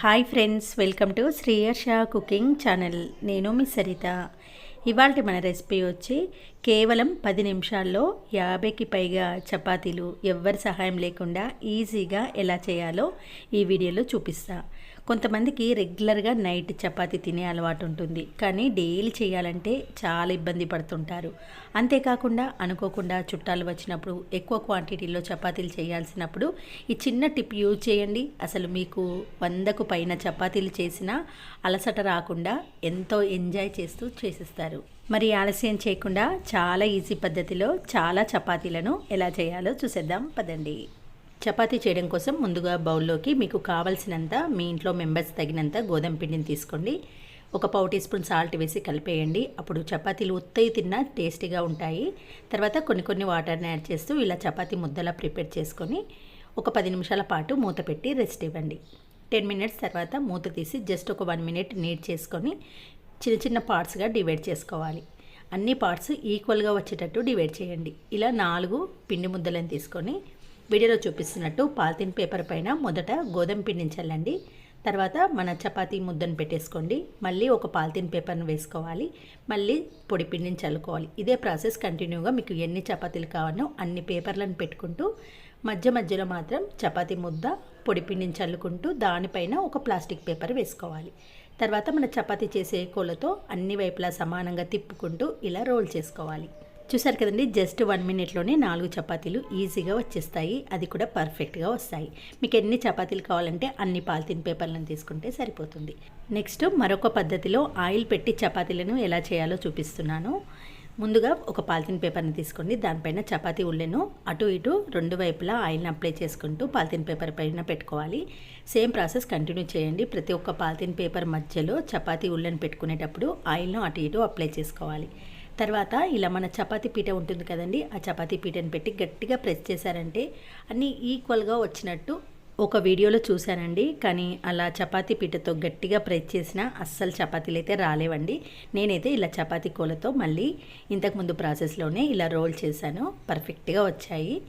Hi friends welcome to Shriyarsha cooking channel. నేను మీ సరిత. ఇవాళ మన రెసిపీ వచ్చి కేవలం పది నిమిషాల్లో యాభైకి పైగా చపాతీలు ఎవరి సహాయం లేకుండా ఈజీగా ఎలా చేయాలో ఈ వీడియోలో చూపిస్తా. కొంతమందికి రెగ్యులర్గా నైట్ చపాతీ తినే అలవాటు ఉంటుంది. కానీ డైలీ చేయాలంటే చాలా ఇబ్బంది పడుతుంటారు. అంతేకాకుండా అనుకోకుండా చుట్టాలు వచ్చినప్పుడు ఎక్కువ క్వాంటిటీలో చపాతీలు చేయాల్సినప్పుడు ఈ చిన్న టిప్ యూజ్ చేయండి. అసలు మీకు వందకు పైన చపాతీలు చేసినా అలసట రాకుండా ఎంతో ఎంజాయ్ చేస్తూ చేసిస్తారు. మరి ఆలస్యం చేయకుండా చాలా ఈజీ పద్ధతిలో చాలా చపాతీలను ఎలా చేయాలో చూసేద్దాం. పదండి. చపాతీ చేయడం కోసం ముందుగా బౌల్లోకి మీకు కావలసినంత మీ ఇంట్లో మెంబర్స్ తగినంత గోధుమ పిండిని తీసుకోండి. ఒక పావు టీ స్పూన్ సాల్ట్ వేసి కలిపేయండి. అప్పుడు చపాతీలు ఉత్తయి తిన్నా టేస్టీగా ఉంటాయి. తర్వాత కొన్ని కొన్ని వాటర్ని యాడ్ చేస్తూ ఇలా చపాతీ ముద్దలా ప్రిపేర్ చేసుకొని ఒక పది నిమిషాల పాటు మూత పెట్టి రెస్ట్ ఇవ్వండి. టెన్ మినిట్స్ తర్వాత మూత తీసి జస్ట్ ఒక వన్ మినిట్ నీట్ చేసుకొని చిన్న చిన్న పార్ట్స్గా డివైడ్ చేసుకోవాలి. అన్ని పార్ట్స్ ఈక్వల్గా వచ్చేటట్టు డివైడ్ చేయండి. ఇలా నాలుగు పిండి ముద్దలను తీసుకొని వీడియోలో చూపిస్తున్నట్టు పాలిథిన్ పేపర్ పైన మొదట గోధుమ పిండిని చల్లండి. తర్వాత మన చపాతీ ముద్దను పెట్టేసుకోండి. మళ్ళీ ఒక పాలిథిన్ పేపర్ను వేసుకోవాలి. మళ్ళీ పొడి పిండిని చల్లుకోవాలి. ఇదే ప్రాసెస్ కంటిన్యూగా మీకు ఎన్ని చపాతీలు కావాలో అన్ని పేపర్లను పెట్టుకుంటూ మధ్య మధ్యలో మాత్రం చపాతీ ముద్ద పొడి పిండిని చల్లుకుంటూ దానిపైన ఒక ప్లాస్టిక్ పేపర్ వేసుకోవాలి. తర్వాత మన చపాతీ చేసే కోళ్ళతో అన్ని వైపులా సమానంగా తిప్పుకుంటూ ఇలా రోల్ చేసుకోవాలి. చూసారు కదండి జస్ట్ వన్ మినిట్లోనే నాలుగు చపాతీలు ఈజీగా వచ్చేస్తాయి. అది కూడా పర్ఫెక్ట్గా వస్తాయి. మీకు ఎన్ని చపాతీలు కావాలంటే అన్ని పాలిథిన్ పేపర్లను తీసుకుంటే సరిపోతుంది. నెక్స్ట్ మరొక పద్ధతిలో ఆయిల్ పెట్టి చపాతీలను ఎలా చేయాలో చూపిస్తున్నాను. ముందుగా ఒక పాలిథిన్ పేపర్ని తీసుకోండి. దానిపైన చపాతీ ఉల్లెను అటు ఇటు రెండు వైపులా ఆయిల్ని అప్లై చేసుకుంటూ పాలిథిన్ పేపర్ పైన పెట్టుకోవాలి. సేమ్ ప్రాసెస్ కంటిన్యూ చేయండి. ప్రతి ఒక్క పాలిథిన్ పేపర్ మధ్యలో చపాతీ ఉల్లెను పెట్టుకునేటప్పుడు ఆయిల్ను అటు ఇటు అప్లై చేసుకోవాలి. తర్వాత ఇలా మన చపాతీ పీట ఉంటుంది కదండి ఆ చపాతీ పీటను పెట్టి గట్టిగా ప్రెస్ చేశారంటే అన్నీ ఈక్వల్గా వచ్చినట్టు ఒక వీడియోలో చూశానండి. కానీ అలా చపాతీ పీటతో గట్టిగా ప్రెస్ చేసిన అస్సలు చపాతీలు అయితే రాలేవండి. నేనైతే ఇలా చపాతీ కోలతో మళ్ళీ ఇంతకుముందు ప్రాసెస్లోనే ఇలా రోల్ చేశాను. పర్ఫెక్ట్గా వచ్చాయి.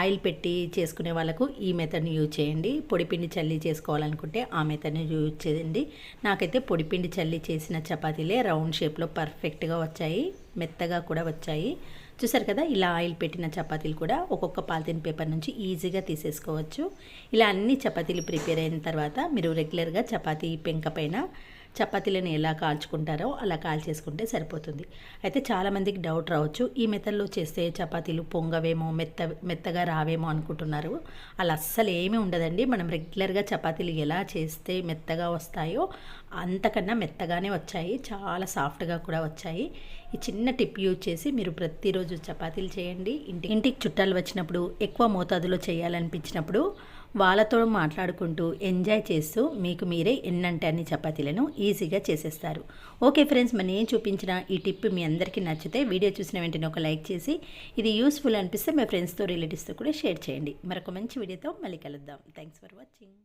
ఆయిల్ పెట్టి చేసుకునే వాళ్ళకు ఈ మెథడ్ని యూజ్ చేయండి. పొడిపిండి చల్లి చేసుకోవాలనుకుంటే ఆ మెథడ్ని యూజ్ చేయండి. నాకైతే పొడిపిండి చల్లి చేసిన చపాతీలే రౌండ్ షేప్లో పర్ఫెక్ట్గా వచ్చాయి. మెత్తగా కూడా వచ్చాయి. చూసారు కదా ఇలా ఆయిల్ పెట్టిన చపాతీలు కూడా ఒక్కొక్క పాలిథిన్ పేపర్ నుంచి ఈజీగా తీసేసుకోవచ్చు. ఇలా అన్ని చపాతీలు ప్రిపేర్ అయిన తర్వాత మీరు రెగ్యులర్గా చపాతీ పెంక పైన చపాతీలను ఎలా కాల్చుకుంటారో అలా కాల్చేసుకుంటే సరిపోతుంది. అయితే చాలామందికి డౌట్ రావచ్చు ఈ మెథడ్లో చేస్తే చపాతీలు పొంగవేమో మెత్త మెత్తగా రావేమో అనుకుంటున్నారు. అలా అస్సలు ఏమీ ఉండదండి. మనం రెగ్యులర్గా చపాతీలు ఎలా చేస్తే మెత్తగా వస్తాయో అంతకన్నా మెత్తగానే వచ్చాయి. చాలా సాఫ్ట్గా కూడా వచ్చాయి. ఈ చిన్న టిప్ యూజ్ చేసి మీరు ప్రతిరోజు చపాతీలు చేయండి. ఇంటి ఇంటికి చుట్టాలు వచ్చినప్పుడు ఎక్కువ మోతాదులో చేయాలనిపించినప్పుడు వాళ్ళతో మాట్లాడుకుంటూ ఎంజాయ్ చేస్తూ మీకు మీరే ఎన్నంటే అన్ని చపాతీలను ఈజీగా చేసేస్తారు. ఓకే ఫ్రెండ్స్ మరి నేను చూపించిన ఈ టిప్ మీ అందరికీ నచ్చితే వీడియో చూసిన వెంటనే ఒక లైక్ చేసి ఇది యూస్ఫుల్ అనిపిస్తే మీ ఫ్రెండ్స్తో రిలేటివ్స్తో కూడా షేర్ చేయండి. మరొక మంచి వీడియోతో మళ్ళీ కలుద్దాం. Thanks for watching.